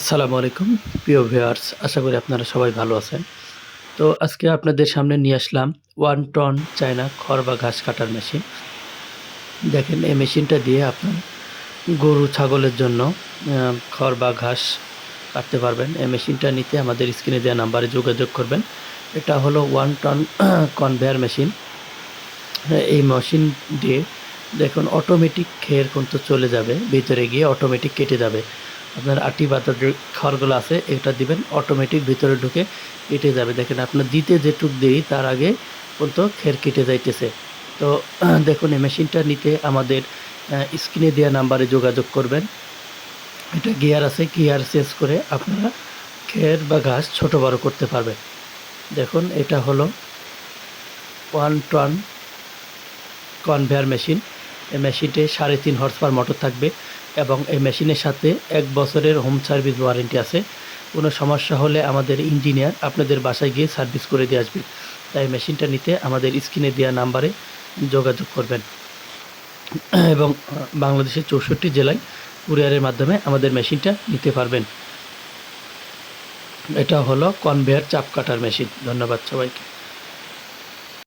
আসসালামু আলাইকুম। প্রিয় ভিউয়ার্স, আশা করি আপনারা সবাই ভালো আছেন। তো আজকে আপনাদের সামনে নিয়ে আসলাম ওয়ান টন চায়না খড় বা ঘাস কাটার মেশিন। দেখেন, এই মেশিনটা দিয়ে আপনার গরু, ছাগলের জন্য খড় বা ঘাস কাটতে পারবেন। এই মেশিনটা নিতে আমাদের স্ক্রিনে দেওয়া নাম্বারে যোগাযোগ করবেন। এটা হলো ওয়ান টন কনভেয়ার মেশিন। এই মেশিন দিয়ে দেখুন, অটোমেটিক খের কিন্তু চলে যাবে, ভিতরে গিয়ে অটোমেটিক কেটে যাবে। আপনার আটি বাতা যে খড়গুলো আছে, এটা দিবেন অটোমেটিক ভিতরে ঢুকে কেটে যাবে। দেখেন আপনার দিতে যেটুক দেরি, তার আগে কিন্তু খের কেটে যাইতেছে। তো দেখুন, এই মেশিনটা নিতে আমাদের স্ক্রিনে দেওয়া নাম্বারে যোগাযোগ করবেন। এটা গিয়ার আছে, গিয়ার চেঞ্জ করে আপনারা খের বা ঘাস ছোট বড় করতে পারবেন। দেখুন, এটা হলো ওয়ান টন কনভেয়ার মেশিন। এই মেশিনটি সাড়ে তিন হর্স পার মোটর থাকবে এবং এই মেশিনের সাথে এক বছরের হোম সার্ভিস ওয়ারেন্টি আছে। কোনো সমস্যা হলে আমাদের ইঞ্জিনিয়ার আপনাদের বাসায় গিয়ে সার্ভিস করে দিয়ে আসবে। তাই মেশিনটা নিতে আমাদের স্ক্রিনে দেওয়া নাম্বারে যোগাযোগ করবেন। এবং বাংলাদেশের চৌষট্টি জেলায় কুরিয়ারের মাধ্যমে আমাদের মেশিনটা নিতে পারবেন। এটা হলো কনভেয়ার চাপ কাটার মেশিন ধন্যবাদ সবাইকে।